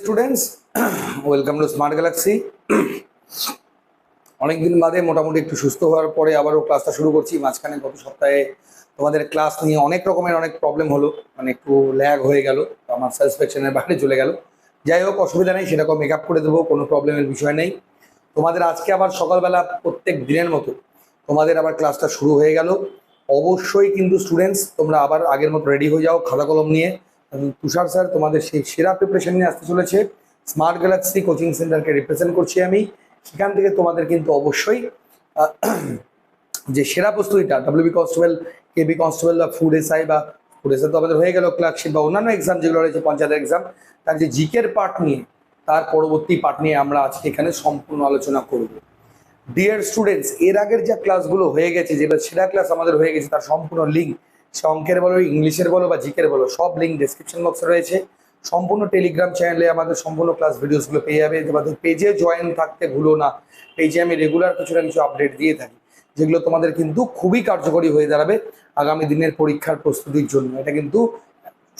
Students welcome to smart galaxy অনেকদিন বাদে মোটামুটি একটু সুস্থ হওয়ার পরে আবারও ক্লাসটা শুরু করছি। মাঝখানে গত সপ্তাহে তোমাদের ক্লাস নিয়ে অনেক রকমের অনেক প্রবলেম হলো মানে একটু ল্যাগ হয়ে গেল আমার স্যাটিসফ্যাকশনের বাইরে চলে গেল। যাই হোক, অসুবিধা নেই, সেটাকে মেক আপ করে দেবো, কোনো প্রবলেমের বিষয় নেই। তোমাদের আজকে আবার সকালবেলা প্রত্যেক দিনের মতো তোমাদের আবার ক্লাসটা শুরু হয়ে গেল। অবশ্যই কিন্তু স্টুডেন্টস তোমরা আবার আগের মতো রেডি হয়ে যাও খাতা কলম নিয়ে। এবং তুষার স্যার তোমাদের সেই সেরা প্রিপারেশন নিয়ে আসতে চলেছে। স্মার্ট গ্যালাক্সি কোচিং সেন্টারকে রিপ্রেজেন্ট করছি আমি। সেখান থেকে তোমাদের কিন্তু অবশ্যই যে সেরা প্রস্তুতিটা ডাব্লিউবি কনস্টেবল কেবি কনস্টেবল বা ফুড এসআই বা ফুড এসআই তো আমাদের হয়ে গেল ক্লার্কশিপ বা অন্যান্য এক্সাম যেগুলো রয়েছে পঞ্চায়েতের এক্সাম তার যে জিকের পার্ট নিয়ে, তার পরবর্তী পার্ট নিয়ে আমরা আজকে এখানে সম্পূর্ণ আলোচনা করব। ডিয়ার স্টুডেন্টস এর আগের যে ক্লাসগুলো হয়ে গেছে যেটা সেরা ক্লাস আমাদের হয়ে গেছে, তার সম্পূর্ণ লিঙ্ক সে অঙ্কের বলো, ইংলিশের বলো বা জিকের বলো, সব লিঙ্ক ডেসক্রিপশন বক্সে রয়েছে। সম্পূর্ণ টেলিগ্রাম চ্যানেলে আমাদের সম্পূর্ণ ক্লাস ভিডিওসগুলো পেয়ে যাবে। তোমাদের পেজে জয়েন থাকতে ভুলো না। পেজে আমি রেগুলার কিছু না কিছু আপডেট দিয়ে থাকি, যেগুলো তোমাদের কিন্তু খুবই কার্যকরী হয়ে দাঁড়াবে আগামী দিনের পরীক্ষার প্রস্তুতির জন্য। এটা কিন্তু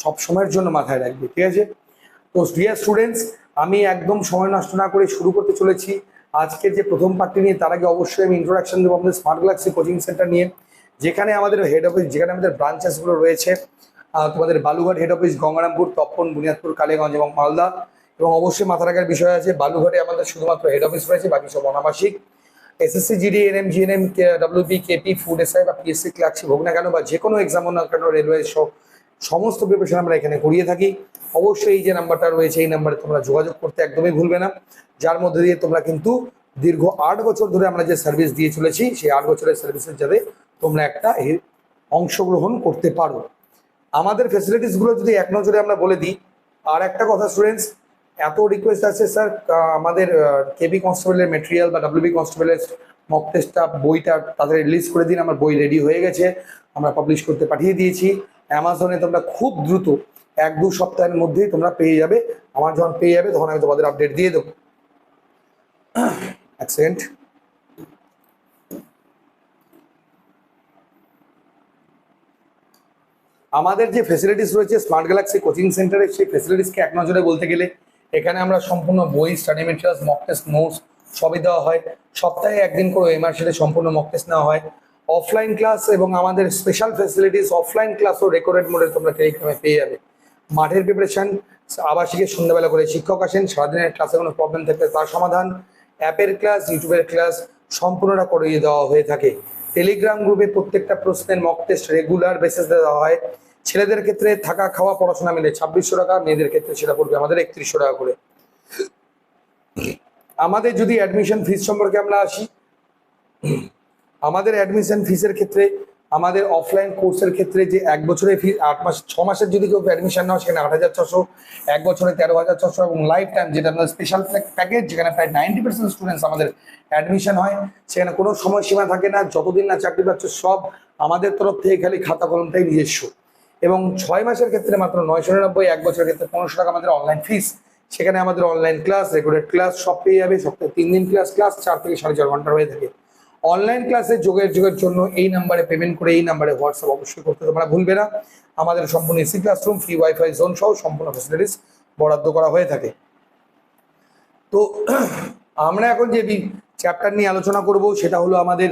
সব সময়ের জন্য মাথায় রাখবে, ঠিক আছে? তো ডিয়ার স্টুডেন্টস আমি একদম সময় নষ্ট না করে শুরু করতে চলেছি। আজকের যে প্রথম পার্টি নিয়ে, তার আগে অবশ্যই আমি ইন্ট্রোডাকশন দেবো আমাদের স্মার্ট গ্যালাক্সি কোচিং সেন্টার নিয়ে। যেখানে আমাদের হেড অফিস যেখানে আমাদের ব্রাঞ্চেসগুলো রয়েছে তোমাদের বালুঘাট হেড অফিস গঙ্গারামপুর, তপন, বুনিয়াদপুর, কালীগঞ্জ এবং মালদা। এবং অবশ্যই মাথা রাখার বিষয় আছে বালুঘাটে আমাদের শুধুমাত্র হেড অফিস রয়েছে, বাকি সব অনাবাসিক। SSC GD NM GNM WB KP food SI বা পিএসসি ক্লার্কশিপ হোক না কেন, বা যে কোনো এক্সাম হোক না কেন রেলওয়ে সমস্ত প্রিপারেশন আমরা এখানে করিয়ে থাকি। অবশ্যই এই যে নাম্বারটা রয়েছে, এই নাম্বারে তোমরা যোগাযোগ করতে একদমই ভুলবে না। যার মধ্যে দিয়ে তোমরা কিন্তু দীর্ঘ আট বছর ধরে আমরা যে সার্ভিস দিয়ে চলেছি, সেই আট বছরের সার্ভিসের যাতে তোমরা একটা এর অংশগ্রহণ করতে পারো। আমাদের ফেসিলিটিসগুলো যদি এক নজরে আমরা বলে দিই, আর একটা কথা স্টুডেন্টস এত রিকোয়েস্ট আছে স্যার আমাদের কেবি কনস্টেবলের মেটেরিয়াল বা ডাব্লিউবি কনস্টেবলের মক টেস্টটা বইটা তাদের রিলিজ করে দিন, আমার বই রেডি হয়ে গেছে, আমরা পাবলিশ করতে পাঠিয়ে দিয়েছি। অ্যামাজনে তোমরা খুব দ্রুত এক দু সপ্তাহের মধ্যেই তোমরা পেয়ে যাবে আমার যখন পেয়ে যাবে, তখন আমি তোমাদের আপডেট দিয়ে দেবো। এক সেকেন্ড আমাদের যে ফেসিলিটিস রয়েছে স্মার্ট গ্যালাক্সি কোচিং সেন্টারে সেই ফেসিলিটিসকে এক নজরে বলতে গেলে, এখানে আমরা সম্পূর্ণ বই study materials mock test notes সবই দেওয়া হয়। সপ্তাহে একদিন করে এমআরসিতে সম্পূর্ণ মক টেস্ট নেওয়া হয়। অফলাইন ক্লাস এবং আমাদের স্পেশাল ফেসিলিটিস অফলাইন ক্লাসও রেকর্ডেড মোডে তোমরা টেলিগ্রামে পেয়ে যাবে। মাঠের প্রিপারেশন আবাসিকের সন্ধ্যাবেলা করে শিক্ষক আসেন, সারাদিনের ক্লাসে কোনো প্রবলেম থাকলে তার সমাধান। অ্যাপের ক্লাস ইউটিউবের ক্লাস সম্পূর্ণটা করিয়ে দেওয়া হয়ে থাকে। টেলিগ্রাম গ্রুপে প্রত্যেকটা প্রশ্নের মক টেস্ট রেগুলার বেসিস দেওয়া হয়। ছেলেদের ক্ষেত্রে থাকা, খাওয়া, পড়াশোনা মিলে ছাব্বিশশো টাকা, মেয়েদের ক্ষেত্রে সেটা পড়বে আমাদের একত্রিশশো টাকা করে। আমাদের যদি অ্যাডমিশন ফিস সম্পর্কে আমরা আসি, আমাদের অ্যাডমিশন ফিসের ক্ষেত্রে আমাদের অফলাইন কোর্সের ক্ষেত্রে যে এক বছরের ফি আট মাস, ছ মাসের যদি কেউ অ্যাডমিশন নেওয়া সেখানে আট হাজার ছশো। এক বছরে তেরো হাজার ছশো এবং লাইফ টাইম যেটা আমাদের স্পেশাল প্যাকেজ যেখানে প্রায় নাইনটি পার্সেন্ট স্টুডেন্টস আমাদের অ্যাডমিশন হয়, সেখানে কোনো সময়সীমা থাকে না, যতদিন না চাকরি পাচ্ছ সব আমাদের তরফ থেকে খালি খাতা কলমটাই নিজস্ব। এবং ছয় মাসের ক্ষেত্রে মাত্র নয়শো নিরানব্বই, এক বছরের ক্ষেত্রে পনেরোশো টাকা আমাদের অনলাইন ফিস সেখানে আমাদের অনলাইন ক্লাস রেকর্ডেড ক্লাস সব পেয়ে যাবে, সপ্তাহে তিন দিন ক্লাস ক্লাস চার থেকে সাড়ে চার ঘণ্টা হয়ে থাকে। অনলাইন ক্লাসে যোগের যোগের জন্য এই নাম্বারে পেমেন্ট করে এই নাম্বারে হোয়াটসঅ্যাপ অবশ্যই করতে তোমরা ভুলবে না। আমাদের সম্পূর্ণ AC classroom free WiFi zone সহ সম্পূর্ণ ফেসিলিটিস বরাদ্দ করা হয়ে থাকে। তো আমরা এখন যে চ্যাপ্টার নিয়ে আলোচনা করব, সেটা হলো আমাদের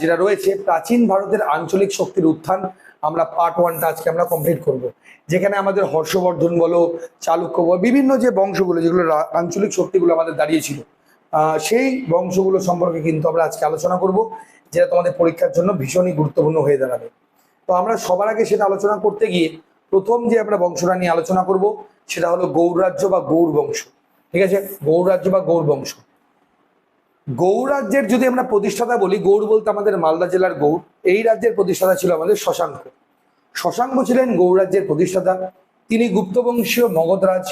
যেটা রয়েছে প্রাচীন ভারতের আঞ্চলিক শক্তির উত্থান। আমরা পার্ট ওয়ানটা আজকে আমরা কমপ্লিট করব। যেখানে আমাদের হর্ষবর্ধন বলো, চালুক্য বলো, বিভিন্ন যে বংশগুলো, যেগুলো আঞ্চলিক শক্তিগুলো আমাদের দাঁড়িয়েছিল সেই বংশগুলো সম্পর্কে কিন্তু আমরা আজকে আলোচনা করব, যেটা তোমাদের পরীক্ষার জন্য ভীষণই গুরুত্বপূর্ণ হয়ে দাঁড়াবে। তো আমরা সবার আগে সেটা আলোচনা করতে গিয়ে প্রথম যে আমরা বংশটা নিয়ে আলোচনা করব, সেটা হলো গৌর রাজ্য বা গৌর বংশ ঠিক আছে? গৌর রাজ্য বা গৌর বংশ গৌর রাজ্যের যদি আমরা প্রতিষ্ঠাতা বলি গৌর বলতে আমাদের মালদা জেলার গৌর এই রাজ্যের প্রতিষ্ঠাতা ছিল আমাদের শশাঙ্ক। শশাঙ্ক ছিলেন গৌর রাজ্যের প্রতিষ্ঠাতা। তিনি গুপ্তবংশীয় মগধরাজ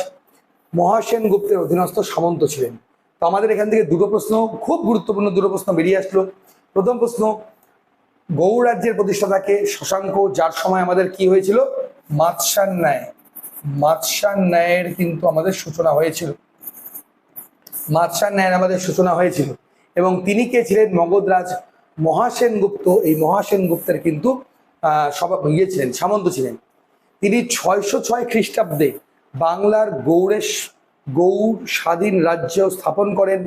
মহাসেন গুপ্তের অধীনস্থ সামন্ত ছিলেন। তো আমাদের এখান থেকে দুটো প্রশ্ন, খুব গুরুত্বপূর্ণ দুটো প্রশ্ন বেরিয়ে আসলো। প্রথম প্রশ্ন গৌর রাজ্যের প্রতিষ্ঠাতাকে শশাঙ্ক, যার সময় আমাদের কি হয়েছিল? মাৎসান ন্যায়। মাৎসান ন্যায়ের কিন্তু আমাদের সূচনা হয়েছিল। মাৎসান ন্যায়ের আমাদের সূচনা হয়েছিল। এবং তিনি কে ছিলেন? মগধরাজ মহাসেন গুপ্ত এই মহাসেনগুপ্তের কিন্তু সভা ইয়ে ছিলেন, সামন্ত ছিলেন। তিনি ছয়শো ছয় খ্রিস্টাব্দে বাংলার গৌড়েশ গৌড় স্বাধীন রাজ্য স্থাপন করেন।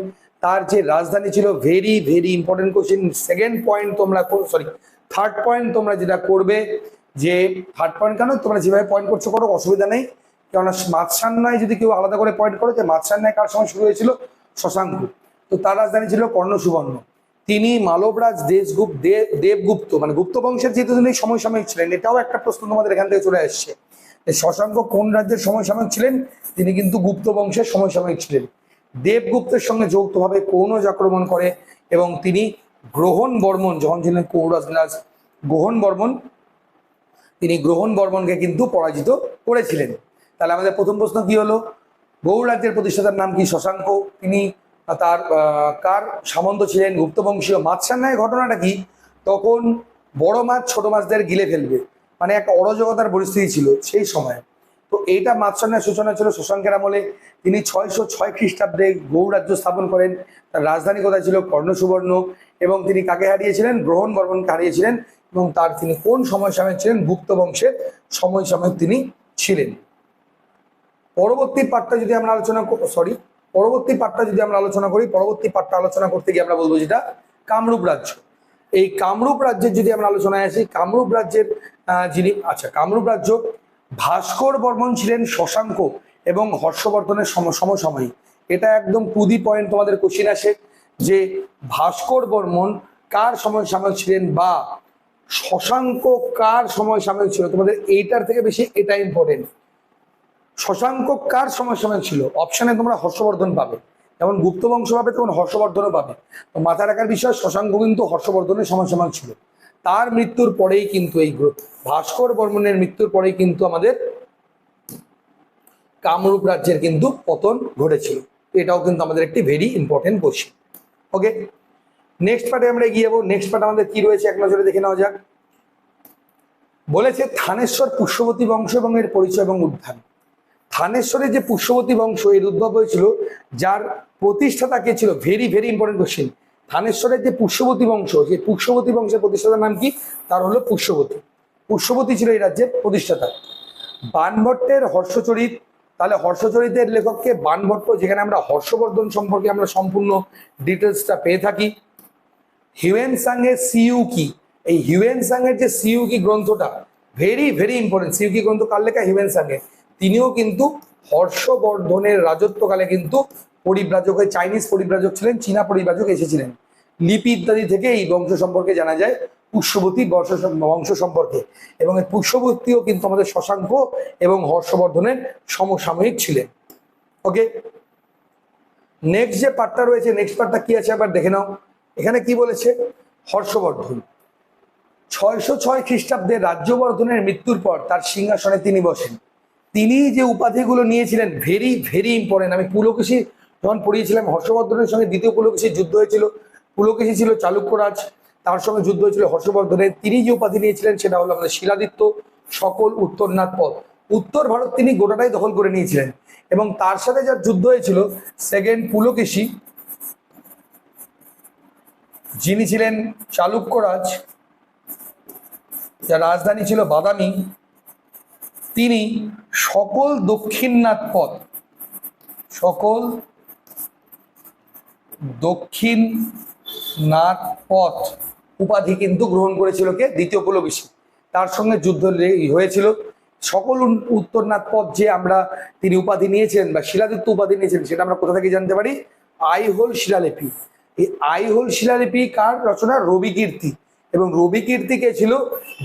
তার যে রাজধানী ছিল very very important question second point তোমরা সরি থার্ড পয়েন্ট তোমরা যেটা করবে, যে থার্ড পয়েন্ট কেন? তোমরা যেভাবে পয়েন্ট করছ করো, অসুবিধা নেই। কেননা মাতসান্নায় যদি কেউ আলাদা করে পয়েন্ট করো যে মাতসান্নায় কার সময় শুরু হয়েছিল? শশাঙ্ক। তো তার রাজধানী ছিল কর্ণ সুবর্ণ তিনি মালবরাজ দেশগুপ্ত দেব দেবগুপ্ত মানে গুপ্ত বংশের যেহেতু তিনি সমসাময়িক ছিলেন, এটাও একটা প্রশ্ন তোমাদের এখান থেকে চলে আসছে। শশাঙ্ক কোন রাজ্যের সমসাময়িক ছিলেন? তিনি কিন্তু গুপ্ত বংশের সমসাময়িক ছিলেন। দেবগুপ্তের সঙ্গে যৌথভাবে কৌনজ আক্রমণ করে এবং তিনি গ্রহণ বর্মন যখন ছিলেন কৌরাজরাজ গ্রহণ বর্মন তিনি গ্রহণ বর্মনকে কিন্তু পরাজিত করেছিলেন। তাহলে আমাদের প্রথম প্রশ্ন কি হলো? গৌড় রাজ্যের প্রতিষ্ঠাতার নাম কি শশাঙ্ক? তিনি তার কার সামন্ত ছিলেন? গুপ্তবংশীয় মাতসান্নায় ঘটনাটা কি? তখন বড় মাছ, ছোট মাছদের গিলে ফেলবে। মানে একটা অরাজকতার পরিস্থিতি ছিল সেই সময়। তো এইটা মাতসান্নার সূচনা ছিল শশাঙ্কের আমলে। তিনি ছয়শো ছয় খ্রিস্টাব্দে রাজ্য স্থাপন করেন। তার রাজধানী কোথায় ছিল? কর্ণ সুবর্ণ এবং তিনি কাকে হারিয়েছিলেন? গ্রহণ বর্মনকে হারিয়েছিলেন। এবং তার তিনি কোন সময় সাময়িক ছিলেন? গুপ্ত বংশের সময় সাময়িক তিনি ছিলেন। পরবর্তী পাঠটা যদি আমরা আলোচনা সরি পরবর্তী পাঠটা যদি আমরা আলোচনা করি, পরবর্তী পাঠটা আলোচনা করতে গিয়ে আমরা বলব যেটা কামরূপ রাজ্য। এই কামরূপ রাজ্যের যদি আমরা আলোচনায় আসি, কামরূপ রাজ্যের যিনি আচ্ছা কামরূপ রাজ্য ভাস্কর বর্মন ছিলেন শশাঙ্ক এবং হর্ষবর্ধনের সম, সমসাময়িক। এটা একদম টু দি পয়েন্ট তোমাদের কোশ্চিন আসে যে ভাস্কর বর্মন কার সময় সাময়িক ছিলেন বা শশাঙ্ক কার সময় সাময়িক ছিল? তোমাদের এইটার থেকে বেশি এটা ইম্পর্টেন্ট শশাঙ্ক কার সময় সাময়িক ছিল অপশনে তোমরা হর্ষবর্ধন পাবে। যেমন গুপ্ত বংশ পাবে, তখন হর্ষবর্ধনও পাবে। তো মাথা রাখার বিষয়, শশাঙ্ক কিন্তু হর্ষবর্ধনের সময় সাময়িক ছিল। তার মৃত্যুর পরেই কিন্তু এই ভাস্কর বর্মনের মৃত্যুর পরেই কিন্তু আমাদের কামরূপ রাজ্যের কিন্তু পতন ঘটেছিল। এটাও কিন্তু আমাদের একটি very important question okay next পার্টে আমরা এগিয়ে যাব। নেক্সট পার্ট আমাদের কি রয়েছে এক নজরে দেখে নেওয়া যাক। বলেছে, থানেশ্বর পুষ্যবতী বংশ এবং এর পরিচয় এবং উত্থান। থানেশ্বরের যে পুষ্যবতী বংশ, এর উদ্ভব হয়েছিল, যার প্রতিষ্ঠাতা কে ছিল? ভেরি ভেরি ইম্পর্টেন্ট কোশ্চেন থানেশ্বরের যে পুষ্যবতী বংশ, সেই পুষ্যবতী বংশের প্রতিষ্ঠাতার নাম কি? তার হলো পুষ্যবতী। পুষ্যবতী ছিল এই রাজ্যের প্রতিষ্ঠাতা। বানভট্টের হর্ষচরিত, তাহলে হর্ষচরিতের লেখককে বানভট্ট, যেখানে আমরা হর্ষবর্ধন সম্পর্কে আমরা সম্পূর্ণ ডিটেলসটা পেয়ে থাকি। হিউয়েন সাংয়ের সিইউ কি? এই হিউয়েন সাংয়ের যে সিইউ কি গ্রন্থটা very very important Si Yu Ki গ্রন্থ? কার লেখা? হিউয়েন সাংয়ে তিনিও কিন্তু হর্ষবর্ধনের রাজত্বকালে কিন্তু পরিব্রাজক হয়ে চাইনিজ পরিব্রাজক ছিলেন, চীনা পরিব্রাজক এসেছিলেন। লিপি ইত্যাদি থেকে এই বংশ সম্পর্কে জানা যায়, পুষ্যবতী বর্ষ বংশ সম্পর্কে। এবং এই পুষ্যবতীও কিন্তু আমাদের শশাঙ্ক এবং হর্ষবর্ধনের সমসাময়িক ছিলেন। ওকে নেক্সট যে পার্টটা রয়েছে নেক্সট পার্টটা কি আছে আবার দেখে নাও। এখানে কি বলেছে? হর্ষবর্ধন। ছয়শো ছয় খ্রিস্টাব্দে রাজ্যবর্ধনের মৃত্যুর পর তার সিংহাসনে তিনি বসেন। তিনি যে উপাধিগুলো নিয়েছিলেন ভেরি ভেরি ইম্পর্টেন্ট আমি পুলকেশী যখন পড়িয়েছিলাম হর্ষবর্ধনের সঙ্গে দ্বিতীয় পুলকেশীর যুদ্ধ হয়েছিল। পুলকেশী ছিল চালুক্যরাজ, তার সঙ্গে যুদ্ধ হয়েছিল হর্ষবর্ধনের। তিনি যে উপাধি নিয়েছিলেন সেটা হলো আমাদের শিলাদিত্য, সকল উত্তরনাথ পদ উত্তর ভারত তিনি গোটাটাই দখল করে নিয়েছিলেন। এবং তার সাথে যার যুদ্ধ হয়েছিল সেকেন্ড পুলকেশী, যিনি ছিলেন চালুক্যরাজ, যার রাজধানী ছিল বাদামি, তিনি সকল দক্ষিণনাথ পথ, সকল দক্ষিণ নাথ পথ উপাধি কিন্তু গ্রহণ করেছিল কে? দ্বিতীয় পুলকেশী তার সঙ্গে যুদ্ধ হয়েছিল। সকল উত্তরনাথ পথ যে আমরা তিনি উপাধি নিয়েছেন বা শিলাদিত্য উপাধি নিয়েছেন সেটা আমরা কোথা থেকে জানতে পারি? আইহোল শিলালিপি। এই আইহোল শিলালিপি কার রচনা? রবি কীর্তি। এবং রবি কীর্তি কে ছিল?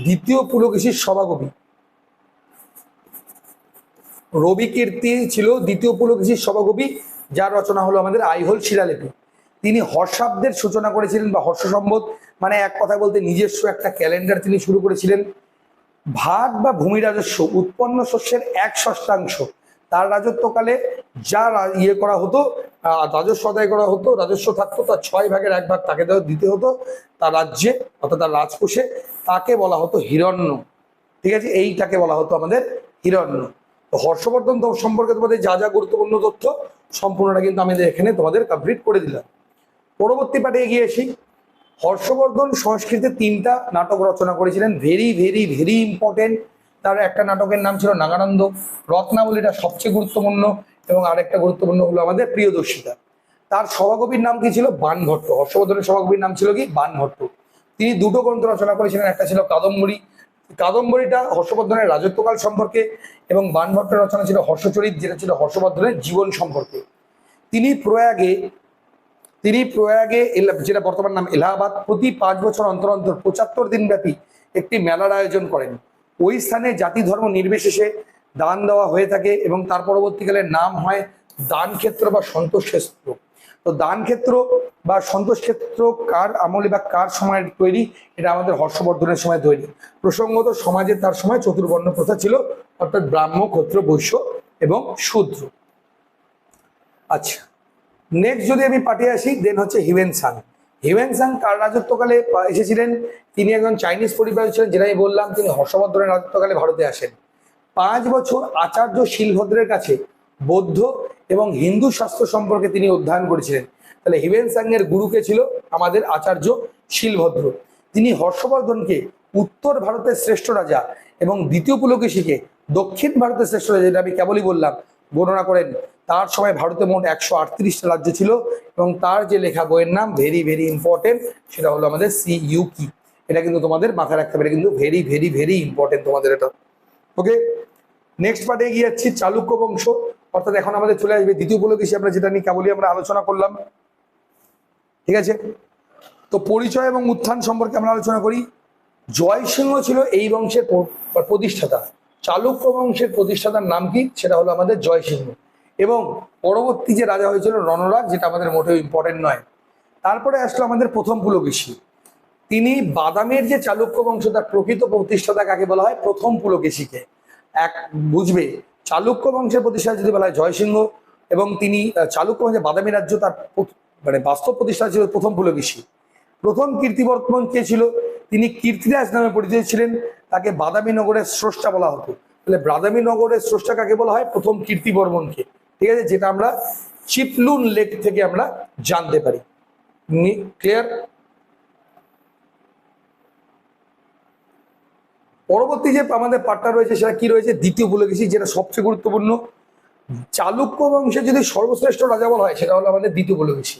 দ্বিতীয় পুলকেশীর সভাকবি। রবি কীর্তি ছিল দ্বিতীয় পুলকেশীর সভাকবি, যার রচনা হলো আমাদের আইহোল শিলালিপি। তিনি হর্ষাব্দের সূচনা করেছিলেন বা হর্ষ সম্বত মানে এক কথা বলতে নিজস্ব একটা ক্যালেন্ডার তিনি শুরু করেছিলেন। ভাগ বা ভূমি রাজস্ব, উৎপন্ন শস্যের এক ষষ্ঠাংশ। তার রাজত্বকালে যা ইয়ে করা হতো রাজস্ব আদায় করা হতো, রাজস্ব থাকতো, তার ছয় ভাগের এক ভাগ তাকে দিতে হতো তার রাজ্যে, অর্থাৎ তার রাজকোষে। তাকে বলা হতো হিরণ্য। ঠিক আছে? এইটাকে বলা হতো আমাদের হিরণ্য। হর্ষবর্ধন সম্পর্কে তোমাদের যা যা গুরুত্বপূর্ণ তথ্য, সম্পূর্ণটা কিন্তু আমি এখানে তোমাদের কমপ্লিট করে দিলাম। পরবর্তী পাঠে এগিয়ে আসি। হর্ষবর্ধন সংস্কৃতে তিনটা নাটক রচনা করেছিলেন। ভেরি ভেরি ভেরি ইম্পর্টেন্ট তার একটা নাটকের নাম ছিল নাগানন্দ। রত্নাবলীটা সবচেয়ে গুরুত্বপূর্ণ এবং আরেকটা গুরুত্বপূর্ণ হলো আমাদের প্রিয়দর্শিতা। তার সভাকবির নাম কি ছিল? বানভট্ট। হর্ষবর্ধনের সভাকবির নাম ছিল কি? বানভট্ট। তিনি দুটো গ্রন্থ রচনা করেছিলেন। একটা ছিল কাদম্বরী। কাদম্বরীটা হর্ষবর্ধনের রাজত্বকাল সম্পর্কে এবং বানভট্টের রচনা ছিল হর্ষচরিত, যেটা ছিল হর্ষবর্ধনের জীবন সম্পর্কে। তিনি প্রয়াগে তিনি প্রয়াগে যেটা বর্তমান নাম এলাহাবাদ, প্রতি পাঁচ বছর অন্তর অন্তর পঁচাত্তর দিন ব্যাপী একটি মেলার আয়োজন করেন। ওই স্থানে জাতি ধর্ম নির্বিশেষে দান দেওয়া হয়ে থাকে এবং তার পরবর্তীকালে নাম হয় দান ক্ষেত্র বা সন্তোষ ক্ষেত্র তো দান ক্ষেত্র বা সন্তোষ ক্ষেত্র কার আমলে বা কার সময় তৈরি? এটা আমাদের হর্ষবর্ধনের সময় তৈরি। প্রসঙ্গত সমাজে তার সময় চতুর্বর্ণ প্রথা ছিল, অর্থাৎ ব্রাহ্ম ক্ষত্র বৈশ্য এবং শূদ্র। আচ্ছা। নেক্সট যদি আমি পাঠিয়ে আসি দেন হচ্ছে হিউয়েন সাং হিউয়েন সাং কার রাজত্বকালে এসেছিলেন? তিনি একজন চাইনিজ পরিবার ছিলেন, যেটা আমি বললাম, তিনি হর্ষবর্ধনের রাজত্বকালে ভারতে আসেন। পাঁচ বছর আচার্য শিলভদ্রের কাছে বৌদ্ধ এবং হিন্দু শাস্ত্র সম্পর্কে তিনি অধ্যয়ন করেছিলেন। তাহলে হিউয়েন সাং এর গুরুকে ছিল? আমাদের আচার্য শিলভদ্র। তিনি হর্ষবর্ধনকে উত্তর ভারতের শ্রেষ্ঠ রাজা এবং দ্বিতীয় পুলকেশীকে দক্ষিণ ভারতের শ্রেষ্ঠ রাজা, যেটা আমি কেবলই বললাম, গণনা করেন। তার সময় ভারতে মোট একশো আটত্রিশটা রাজ্য ছিল এবং তার যে লেখা বইয়ের নাম ভেরি ভেরি ইম্পর্টেন্ট সেটা হলো আমাদের সি ইউ কি এটা কিন্তু তোমাদের মাথায় রাখতে পারে কিন্তু ভেরি ভেরি ভেরি ইম্পর্টেন্ট তোমাদের এটা। ওকে নেক্সট পার্টে এগিয়ে যাচ্ছি, চালুক্য বংশ। অর্থাৎ এখন আমাদের চলে আসবে দ্বিতীয় পুলকেশী আমরা যেটা নিয়ে কেবলই আমরা আলোচনা করলাম। ঠিক আছে? তো পরিচয় এবং উত্থান সম্পর্কে আমরা আলোচনা করি। জয়সিংহ ছিল এই বংশের প্রতিষ্ঠাতা। চালুক্য বংশের প্রতিষ্ঠাতার নাম কি? সেটা হলো আমাদের জয়সিংহ। এবং পরবর্তী যে রাজা হয়েছিল রণরাজ, যেটা আমাদের মোটেও ইম্পর্টেন্ট নয়। তারপরে আসলো আমাদের প্রথম পুলকেশী। তিনি বাদামের যে চালুক্য বংশ, তার প্রকৃত প্রতিষ্ঠাতা কাকে বলা হয়? প্রথম পুলকেশীকে। এক, বুঝবে, চালুক্য বংশের প্রতিষ্ঠাতা যদি বলা হয় জয়সিংহ, এবং তিনি চালুক্য বংশের বাদামী রাজ্য তার মানে বাস্তব প্রতিষ্ঠা ছিল প্রথম পুলকেশী। প্রথম কীর্তিবর্ধন কে ছিল? তিনি কীর্তিরাজ নামে পরিচিত ছিলেন, তাকে বাদামী নগরের স্রষ্টা বলা হতো। তাহলে বাদামী নগরের স্রষ্টা কাকে বলা হয়? প্রথম কীর্তিবর্মনকে ঠিক আছে? যেটা আমরা চিপলুন লেক থেকে আমরা জানতে পারি। ক্লিয়ার? পরবর্তী যে আমাদের পার্টটা রয়েছে, সেটা কি রয়েছে? দ্বিতীয় পুলকেশী যেটা সবচেয়ে গুরুত্বপূর্ণ। চালুক্য বংশে যদি সর্বশ্রেষ্ঠ রাজা বলা হয়, সেটা হলো আমাদের দ্বিতীয় পুলকেশী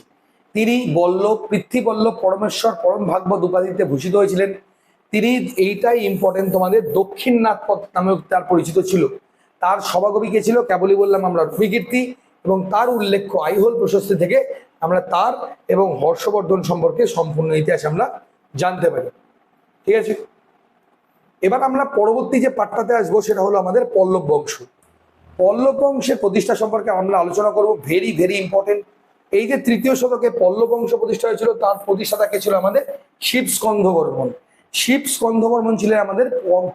তিনি বল্লভ পৃথ্বীবল্লভ পরমেশ্বর, পরম ভাগবত উপাধিতে ভূষিত হয়েছিলেন। তিনি এইটাই ইম্পর্টেন্ট তোমাদের দক্ষিণনাথ পথ নামেও তার পরিচিত ছিল। তার সভাকবি কে ছিল কেবলই বললাম আমরা রবিকীর্তি এবং তার উল্লেখ্য আইহোল প্রশস্তি থেকে আমরা তার এবং হর্ষবর্ধন সম্পর্কে সম্পূর্ণ ইতিহাস আমরা জানতে পারি। ঠিক আছে? এবার আমরা পরবর্তী যে পাঠটাতে আসব সেটা হলো আমাদের পল্লব বংশ। পল্লব বংশের প্রতিষ্ঠা সম্পর্কে আমরা আলোচনা করব ভেরি ভেরি ইম্পর্টেন্ট এই যে তৃতীয় শতকে পল্লব বংশ প্রতিষ্ঠা হয়েছিল, তার প্রতিষ্ঠাতা কে ছিল আমাদের শিব স্কন্ধ বর্মন শিব স্কন্ধ বর্মন ছিলেন আমাদের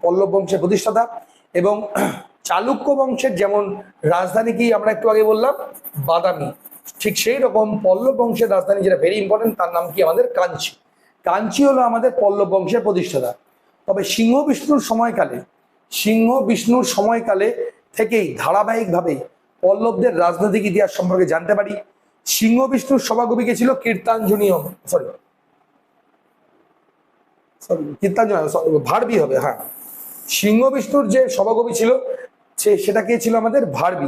পল্লব বংশের প্রতিষ্ঠাতা এবং চালুক্য বংশের যেমন রাজধানী কি আমরা একটু আগে বললাম? বাদামি। ঠিক সেই রকম পল্লব বংশের রাজধানী যেটা ভেরি ইম্পর্টেন্ট তার নাম কি আমাদের? কাঞ্চি। কাঞ্চি হলো আমাদের পল্লব বংশের প্রতিষ্ঠাতা। তবে সিংহ বিষ্ণুর সময়কালে, সিংহ বিষ্ণুর সময়কালে থেকেই ধারাবাহিকভাবে পল্লবদের রাজনৈতিক ইতিহাস সম্পর্কে জানতে পারি। সিংহ বিষ্ণুর সভাকবি কে ছিল? কীর্তাঞ্জনীয় সরি সরি কীর্তাঞ্জন ভারবি হবে হ্যাঁ। সিংহ বিষ্ণুর যে সভাকবি ছিল সেটা কে ছিল আমাদের? ভারবি।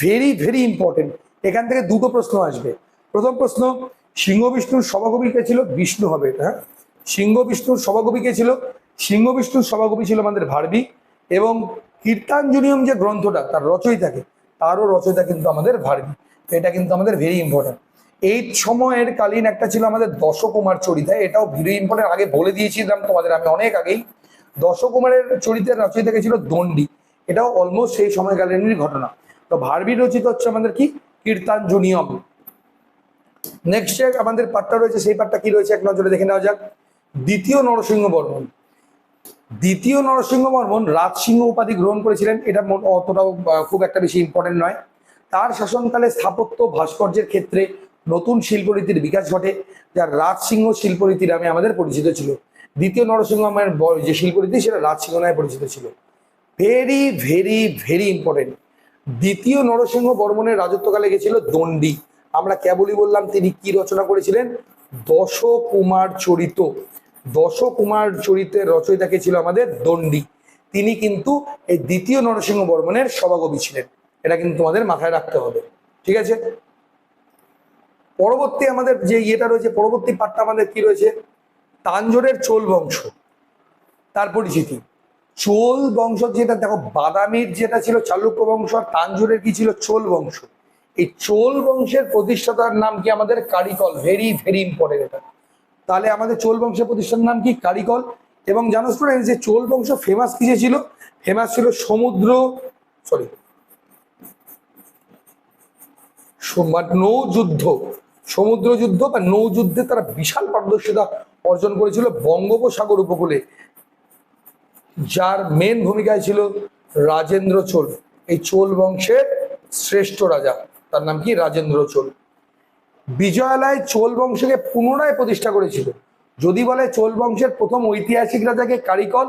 ভেরি ভেরি ইম্পর্টেন্ট এখান থেকে দুটো প্রশ্ন আসবে। প্রথম প্রশ্ন, সিংহ বিষ্ণুর সভাকবি কে ছিল? বিষ্ণু হবে এটা হ্যাঁ? সিংহ বিষ্ণুর সভাকবি কে ছিল? সিংহ বিষ্ণুর সভাকবি ছিল আমাদের ভারবি। এবং কীর্তাঞ্জনিয়ম যে গ্রন্থটা, তার রচয়িতাকে তারও রচয়িতা কিন্তু আমাদের ভারবি। এটা কিন্তু আমাদের ভেরি ইম্পর্টেন্ট এই সময়ের কালীন একটা ছিল আমাদের দশকুমার চরিতা। এটাও ভেরি ইম্পর্টেন্ট আগে বলে দিয়েছিলাম তোমাদের আমি অনেক আগেই। দশকুমারের চরিত্রের রচয়িতাকে ছিল দণ্ডী। এটাও অলমোস্ট সেই সময়কালীনই ঘটনা। তো ভারবি রচিত হচ্ছে আমাদের কি? কীর্তাঞ্জনিয়ম। নেক্সট যে আমাদের পাঠটা রয়েছে, সেই পাঠটা কি রয়েছে? এক নজরে দেখে নেওয়া যাক। দ্বিতীয় নরসিংহ বর্মন দ্বিতীয় নরসিংহ বর্মন রাজসিংহ উপাধি গ্রহণ করেছিলেন। এটা অতটাও খুব একটা বেশি ইম্পর্টেন্ট নয়। তার শাসনকালে স্থাপত্য ভাস্কর্যের ক্ষেত্রে নতুন শিল্পরীতির বিকাশ ঘটে যা রাজসিংহ শিল্পরীতি নামে আমাদের পরিচিত ছিল। দ্বিতীয় নরসিংহ যে শিল্পরীতি, সেটা রাজসিংহ নামে পরিচিত ছিল। ভেরি ভেরি ভেরি ইম্পর্টেন্ট দ্বিতীয় নরসিংহ বর্মনের রাজত্বকালে গেছিল দণ্ডী। আমরা কেবলই বললাম তিনি কি রচনা করেছিলেন? দশকুমার চরিত। দশকুমার চরিত্রের রচয়িতাকে ছিল আমাদের দণ্ডী। তিনি কিন্তু এই দ্বিতীয় নরসিংহ বর্মনের সভাকবি ছিলেন। এটা কিন্তু তোমাদের মাথায় রাখতে হবে। ঠিক আছে? পরবর্তী আমাদের যে ইয়েটা রয়েছে, পরবর্তী পাঠটা আমাদের কি রয়েছে? তাঞ্জোরের চোল বংশ। তার পরিচিতি। চোল বংশ যেটা, দেখো বাদামির যেটা ছিল চালুক্য বংশ আর তাঞ্জোরের কি ছিল? চোল বংশ। এই চোল বংশের প্রতিষ্ঠাতার নাম কি আমাদের? কারিকল। ভেরি ভেরি ইম্পর্টেন্ট এটা। তাহলে আমাদের চোল বংশের প্রতিষ্ঠাতার নাম কি? কারিকল। এবং জানো স্টুডেন্ট যে চোল বংশ ফেমাস কিসে ছিল? ফেমাস ছিল সমুদ্র সরি নৌ যুদ্ধ সমুদ্র যুদ্ধ বা নৌ যুদ্ধে তারা বিশাল পারদর্শিতা অর্জন করেছিল বঙ্গোপসাগর উপকূলে। যার মেন ভূমিকায় ছিল রাজেন্দ্র চোল। এই চোল বংশের শ্রেষ্ঠ রাজা। তার নাম কি? রাজেন্দ্র চোল। বিজয়ালয় চোল বংশকে পুনরায় প্রতিষ্ঠা করেছিল। যদি বলে চোল বংশের প্রথম ঐতিহাসিক রাজাকে কারিকল,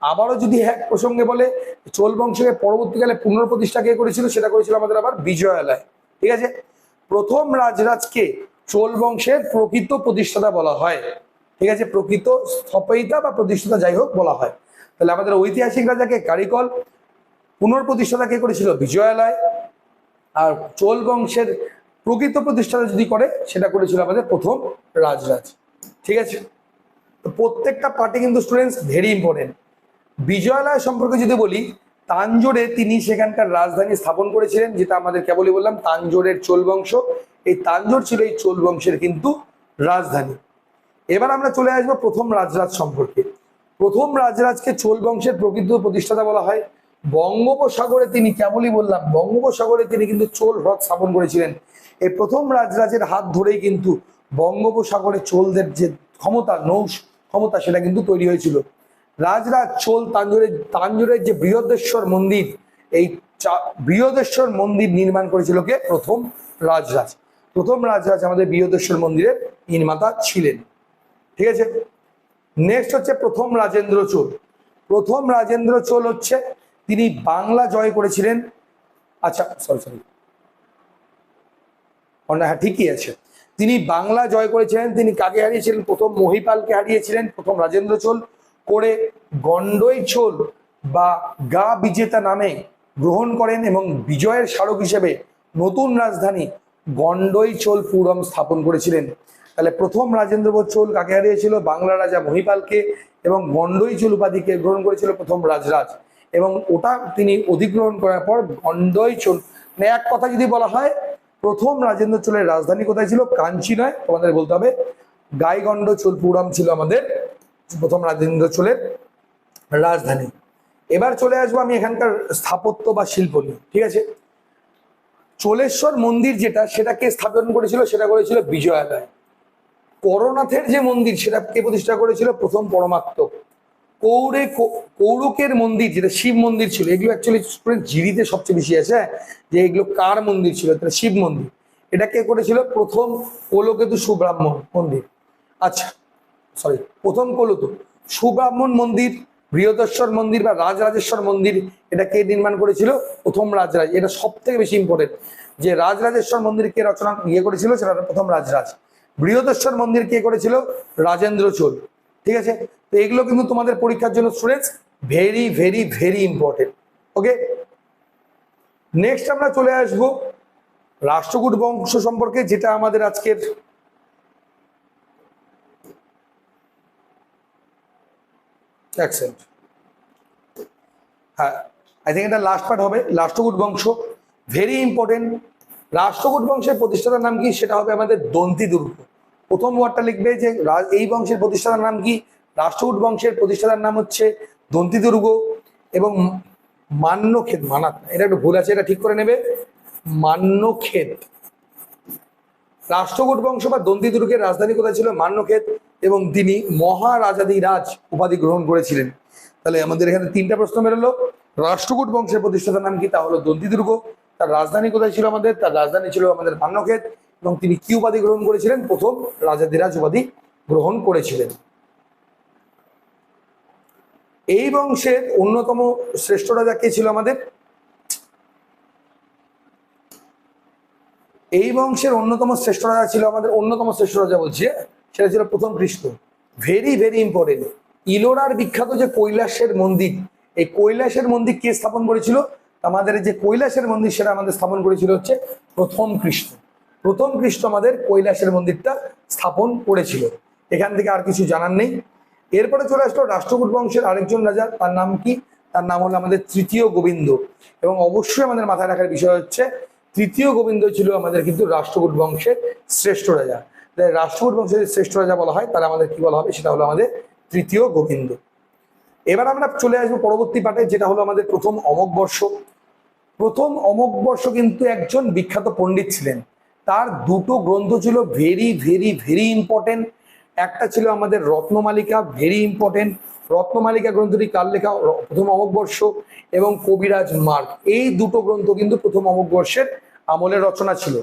আবারও যদি এক প্রসঙ্গে বলে চোল বংশকে পরবর্তীকালে পুনঃপ্রতিষ্ঠা কে করেছিল, সেটা করেছিল আমাদের আবার বিজয়ালয়। ঠিক আছে? প্রথম রাজরাজকে চোল বংশের প্রকৃত প্রতিষ্ঠাতা বলা হয়। ঠিক আছে? প্রকৃত স্থপয়িতা বা প্রতিষ্ঠাতা যাই হোক বলা হয়। তাহলে আমাদের ঐতিহাসিক রাজাকে কারিকল পুনঃপ্রতিষ্ঠাতা কে করেছিল? বিজয়ালয়। আর চোল বংশের প্রকৃত প্রতিষ্ঠাতা যদি করে, সেটা করেছিল আমাদের প্রথম রাজরাজ। ঠিক আছে? তো প্রত্যেকটা পার্টি কিন্তু স্টুডেন্টস ভেরি ইম্পর্টেন্ট বিজয়ালয় সম্পর্কে যদি বলি, তাঞ্জোরে তিনি সেখানকার রাজধানী স্থাপন করেছিলেন, যেটা আমাদের কেবলই বললাম, তাঞ্জোরের চোল বংশ। এই তাঞ্জোর ছিল এই চোল বংশের কিন্তু রাজধানী। এবার আমরা চলে আসব প্রথম রাজরাজ সম্পর্কে। প্রথম রাজরাজকে চোল বংশের প্রকৃত প্রতিষ্ঠাতা বলা হয়। বঙ্গোপসাগরে তিনি কেবলই বললাম, বঙ্গোপসাগরে তিনি কিন্তু চোল হ্রদ স্থাপন করেছিলেন। এই প্রথম রাজরাজের হাত ধরেই কিন্তু বঙ্গোপসাগরে চোলদের যে ক্ষমতা নৌ ক্ষমতা, সেটা কিন্তু তৈরি হয়েছিল। রাজরাজ চোল তাঞ্জোরের তাঞ্জোরের যে বৃহদেশ্বর মন্দির, এই বৃহদেশ্বর মন্দির নির্মাণ করেছিল কে? প্রথম রাজরাজ। প্রথম রাজরাজ আমাদের বৃহদেশ্বর মন্দিরের নির্মাতা ছিলেন। ঠিক আছে? নেক্সট হচ্ছে প্রথম রাজেন্দ্র চোল। প্রথম রাজেন্দ্র চোল হচ্ছে তিনি বাংলা জয় করেছিলেন। আচ্ছা সরি সরি হ্যাঁ ঠিকই আছে। তিনি বাংলা জয় করেছিলেন, তিনি কাকে হারিয়েছিলেন? প্রথম মহিপালকে হারিয়েছিলেন, প্রথম রাজেন্দ্র চোল করে গন্ডই চোল বা গা বিজেতা নামে গ্রহণ করেন এবং বিজয়ের স্মারক হিসেবে নতুন রাজধানী গন্ডই চোল পুরম স্থাপন করেছিলেন। তাহলে প্রথম রাজেন্দ্র বোধ চোল কাকে হারিয়েছিল? বাংলা রাজা মহিপালকে এবং গন্ডই চোল উপাধিকে গ্রহণ করেছিল প্রথম রাজরাজ। এবং ওটা তিনি অধিগ্রহণ করার পর গন্ডই চোল মানে এক কথা যদি বলা হয়, প্রথম রাজেন্দ্র চোলের রাজধানী কোথায় ছিল? কাঞ্চি নয়, তোমাদের বলতে হবে। গাইগন্ড চোলপুরম ছিল আমাদের প্রথম রাজেন্দ্র চোলের রাজধানী। এবার চলে আসব আমি এখানকার স্থাপত্য বা শিল্প নিয়ে, ঠিক আছে? চোলেশ্বর মন্দির যেটা, সেটাকে স্থাপন করেছিল, সেটা করেছিল বিজয়ালয়। করনাথের যে মন্দির, সেটা কে প্রতিষ্ঠা করেছিল? প্রথম পরমাত্ম। কৌরে কৌরকের মন্দির, যেটা শিব মন্দির ছিল, এগুলো অ্যাকচুয়ালি স্টুডেন্ট জিরিতে সবচেয়ে বেশি আছে হ্যাঁ? যে এগুলো কার মন্দির ছিল? এটা শিব মন্দির। এটা কে করেছিল? প্রথম কোলকেতু সুব্রাহ্মণ মন্দির। আচ্ছা সরি প্রথম কোলতু। সুব্রাহ্মণ মন্দির, বৃহদেশ্বর মন্দির বা রাজরাজেশ্বর মন্দির, এটা কে নির্মাণ করেছিল? প্রথম রাজরাজ। এটা সব থেকে বেশি ইম্পর্টেন্ট যে রাজরাজেশ্বর মন্দির কে রচনা ইয়ে করেছিল? সেটা প্রথম রাজরাজ। বৃহদেশ্বর মন্দির কে করেছিল? রাজেন্দ্র চোল। ঠিক আছে? তো এগুলো কিন্তু তোমাদের পরীক্ষার জন্য students very very very important okay next আমরা চলে আসব রাষ্ট্রকূট বংশ সম্পর্কে, যেটা আমাদের আজকের হ্যাঁ আই এটা লাস্ট পার্ট হবে। রাষ্ট্রকূট বংশ ভেরি ইম্পর্টেন্ট রাষ্ট্রকূট বংশের প্রতিষ্ঠাতার নাম কি? সেটা হবে আমাদের দন্তি দুর্গ। প্রথম ওয়ার্ডটা লিখবে যে এই বংশের প্রতিষ্ঠাতার নাম কি? রাষ্ট্রকূট বংশের প্রতিষ্ঠাতার নাম হচ্ছে দন্তি দুর্গ এবং মান্যক্ষেত, মানাত, এটা একটু ভুল আছে, এটা ঠিক করে নেবে। মান্যক্ষেত। রাষ্ট্রকূট বংশ বা দন্তি দুর্গের রাজধানী কোথায় ছিল? মান্যক্ষেত এবং তিনি মহারাজাদিরাজ উপাধি গ্রহণ করেছিলেন। তাহলে আমাদের এখানে তিনটা প্রশ্ন বেরোলো। রাষ্ট্রকূট বংশের প্রতিষ্ঠাতার নাম কি? তা হলো দন্তি দুর্গ। তার রাজধানী কোথায় ছিল আমাদের? তার রাজধানী ছিল আমাদের মান্যক্ষেত। এবং তিনি কি উপাধি গ্রহণ করেছিলেন? প্রথম রাজাদিরাজ উপাধি গ্রহণ করেছিলেন। এই বংশের অন্যতম শ্রেষ্ঠ রাজা কে ছিল আমাদের? এই বংশের অন্যতম শ্রেষ্ঠ রাজা ছিল আমাদের অন্যতম শ্রেষ্ঠ রাজা বলছে সেটা ছিল প্রথম কৃষ্ণ। ভেরি ভেরি ইম্পর্টেন্ট ইলোরার বিখ্যাত যে কৈলাসের মন্দির, এই কৈলাসের মন্দির কে স্থাপন করেছিল? আমাদের যে কৈলাসের মন্দির, সেটা আমাদের স্থাপন করেছিল হচ্ছে প্রথম কৃষ্ণ। প্রথম কৃষ্ণ আমাদের কৈলাসের মন্দিরটা স্থাপন করেছিল। এখান থেকে আর কিছু জানার নেই। এরপরে চলে আসলো রাষ্ট্রকূট বংশের আরেকজন রাজা, তার নাম কি? তার নাম হলো আমাদের তৃতীয় গোবিন্দ। এবং অবশ্যই আমাদের মাথায় রাখার বিষয় হচ্ছে, তৃতীয় গোবিন্দ ছিল আমাদের কিন্তু রাষ্ট্রকূট বংশের শ্রেষ্ঠ রাজা। তাই রাষ্ট্রকূট বংশের শ্রেষ্ঠ রাজা বলা হয় তারা আমাদের কি বলা হবে? সেটা হলো আমাদের তৃতীয় গোবিন্দ। এবার আমরা চলে আসব পরবর্তী পাঠে, যেটা হলো আমাদের প্রথম অমক বর্ষ। প্রথম অমক বর্ষ কিন্তু একজন বিখ্যাত পণ্ডিত ছিলেন। তার দুটো গ্রন্থ ছিল ভেরি ভেরি ভেরি ইম্পর্টেন্ট একটা ছিল আমাদের রত্নমালিকা ভেরি ইম্পর্টেন্ট রত্নমালিকা গ্রন্থটি কার লেখা? প্রথম অমকবর্ষ এবং কবিরাজ মার্গ এই দুটো গ্রন্থ কিন্তু প্রথম অমকবর্ষের আমলের রচনা ছিল।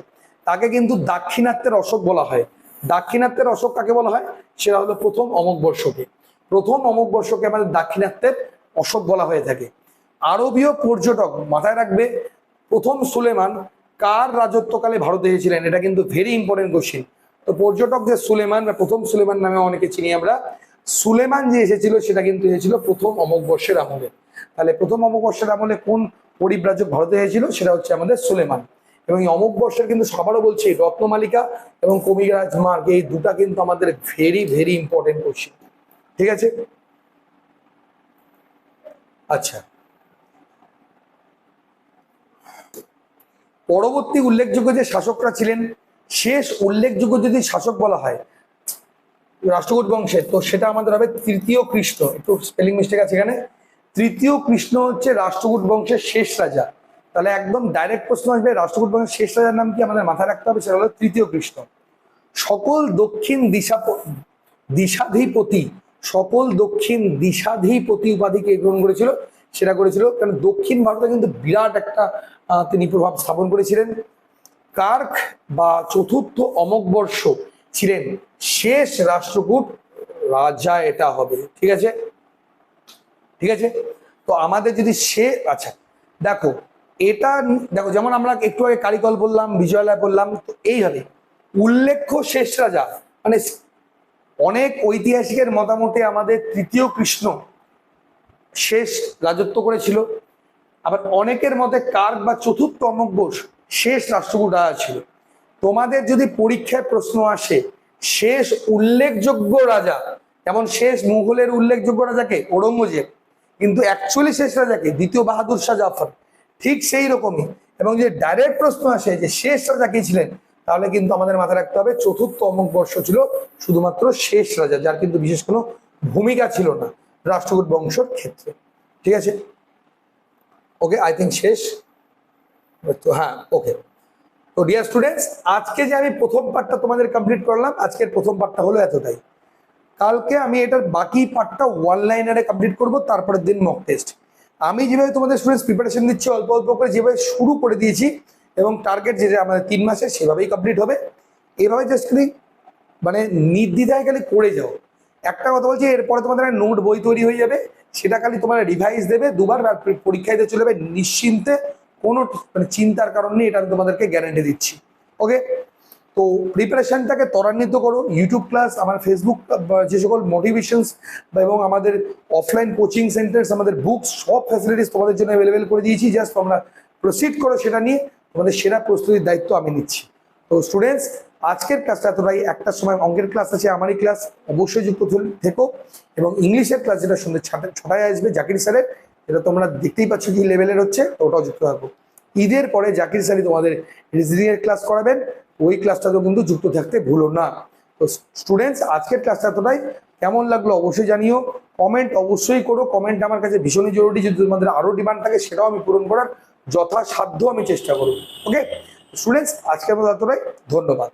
তাকে কিন্তু দাক্ষিণাত্যের অশোক বলা হয়। দাক্ষিণাত্যের অশোক কাকে বলা হয়? সেটা হলো প্রথম অমকবর্ষকে প্রথম অমকবর্ষকে আমাদের দাক্ষিণাত্যের অশোক বলা হয়ে থাকে। আরবীয় পর্যটক মাথায় রাখবে, প্রথম সুলেমান কার রাজত্বকালে ভারতে এসেছিলেন? এটা কিন্তু ভেরি ইম্পর্টেন্ট কোশ্চিন তো পর্যটক যে সুলেমান বা প্রথম সুলেমান নামে অনেকে চিনি আমরা, সুলেমান যে এসেছিল সেটা কিন্তু এসেছিল প্রথম অমক বর্ষের আমলে। তাহলে প্রথম অমক বর্ষের আমলে কোন পরিব্রাজক ভারতে এসেছিল? সেটা হচ্ছে আমাদের সুলেমান। এবং এই অমক বর্ষের কিন্তু সবারও বলছি, রত্নমালিকা এবং কবিরাজ মার্গ, এই দুটা কিন্তু আমাদের ভেরি ভেরি ইম্পর্টেন্ট কোশ্চিন ঠিক আছে? আচ্ছা। পরবর্তী উল্লেখযোগ্য যে শাসকরা ছিলেন, শেষ উল্লেখযোগ্য যদি শাসক বলা হয় রাষ্ট্রকূট বংশের, তো সেটা আমাদের হবে তৃতীয় কৃষ্ণ। একটু স্পেলিং মিস্টেক আছে এখানে। তৃতীয় কৃষ্ণ হচ্ছে রাষ্ট্রকূট বংশের শেষ রাজা। তাহলে একদম ডাইরেক্ট প্রশ্ন আসবে রাষ্ট্রকূট বংশের শেষ রাজার নাম কি আমাদের মাথায় রাখতে হবে? সেটা হলো তৃতীয় কৃষ্ণ। সকল দক্ষিণ দিশা দিশাধিপতি, সকল দক্ষিণ দিশাধিপতি উপাধিকে গ্রহণ করেছিল? সেটা করেছিল। কারণ দক্ষিণ ভারতে কিন্তু বিরাট একটা তিনি প্রভাব স্থাপন করেছিলেন। কার্ক বা চতুর্থ অমকবর্ষ ছিলেন শেষ রাষ্ট্রকূট, রাজা এটা হবে, ঠিক আছে? ঠিক আছে? তো আমাদের যদি সে আচ্ছা দেখো, এটা দেখো, যেমন আমরা একটু আগে কারিকল বললাম, বিজয়ালয় বললাম, তো এইভাবে উল্লেখ্য শেষ রাজা মানে অনেক ঐতিহাসিকের মতামতে আমাদের তৃতীয় কৃষ্ণ শেষ রাজত্ব করেছিল। আবার অনেকের মতে কার্ক বা চতুর্থ অমকবোস শেষ রাষ্ট্রকূট ছিল। তোমাদের যদি পরীক্ষায় প্রশ্ন আসে, শেষ উল্লেখযোগ্য রাজা, যেমন শেষ মুঘলের উল্লেখযোগ্য রাজাকে ঔরঙ্গজেব, কিন্তু অ্যাকচুয়ালি শেষ রাজাকে দ্বিতীয় বাহাদুর শাহ জাফর, ঠিক সেই রকমই। এবং যে ডাইরেক্ট প্রশ্ন আসে যে শেষ রাজা কে ছিলেন, তাহলে কিন্তু আমাদের মাথায় রাখতে হবে চতুর্থ অমক বর্ষ ছিল শুধুমাত্র শেষ রাজা, যার কিন্তু বিশেষ কোনো ভূমিকা ছিল না। রাষ্ট্রকূট বংশের ক্ষেত্রে। ঠিক আছে? ওকে আই থিঙ্ক শেষ। তো হ্যাঁ ওকে তো ডিয়ার স্টুডেন্টস আজকে যে আমি প্রথম পার্টটা তোমাদের কমপ্লিট করলাম, আজকের প্রথম পার্টটা হলো এতটাই। কালকে আমি এটার বাকি পার্টটা ওয়ান লাইনারে কমপ্লিট করব, তারপরের দিন মক টেস্ট আমি যেভাবে তোমাদের স্টুডেন্টস প্রিপারেশন দিচ্ছি, অল্প অল্প করে যেভাবে শুরু করে দিয়েছি এবং টার্গেট যেটা আমাদের তিন মাসে সেভাবেই কমপ্লিট হবে। এভাবে জাস্ট খালি মানে নির্দ্বিধায় খালি করে যাও। একটা কথা বলছি, এরপরে তোমাদের নোট বই তৈরি হয়ে যাবে, সেটা খালি তোমার রিভাইজ দেবে, দুবার পরীক্ষায় দিয়ে চলে যাবে, নিশ্চিন্তে কোনো মানে চিন্তার কারণ নেই, এটা আমি তোমাদেরকে গ্যারান্টি দিচ্ছি। ওকে তো প্রিপারেশনটাকে ত্বরান্বিত করো ইউটিউব ক্লাস আমার ফেসবুক যে সকল মোটিভেশনস এবং আমাদের অফলাইন কোচিং সেন্টার্স আমাদের বুকস সব ফ্যাসিলিটিস তোমাদের জন্য অ্যাভেলেবেল করে দিয়েছি জাস্ট তোমরা প্রসিড করো সেটা নিয়ে, তোমাদের সেরা প্রস্তুতির দায়িত্ব আমি নিচ্ছি। তো স্টুডেন্টস আজকের ক্লাসটা এতটাই একটা সময় অঙ্কের ক্লাস আছে, আমারই ক্লাস অবশ্যই যুক্ত থেকো এবং ইংলিশের ক্লাস যেটা সন্ধ্যে ছটা, ছটায় আসবে জাকির স্যারের এটা তোমরা দেখতেই পাচ্ছ কি লেভেলের হচ্ছে ওটাও যুক্ত থাকব ঈদের পরে জাকির স্যারই তোমাদের রিজনিং এর ক্লাস করাবেন, ওই ক্লাসটাতেও কিন্তু যুক্ত থাকতে ভুলো না। তো স্টুডেন্টস আজকের ক্লাসটা এতটাই কেমন লাগল অবশ্যই জানিও। কমেন্ট অবশ্যই করো কমেন্ট আমার কাছে ভীষণই জরুরি, যদি তোমাদের আরও ডিমান্ড থাকে, সেটাও আমি পূরণ করার যথাসাধ্য আমি চেষ্টা করব। ওকে স্টুডেন্টস আজকের মতো এতটাই ধন্যবাদ।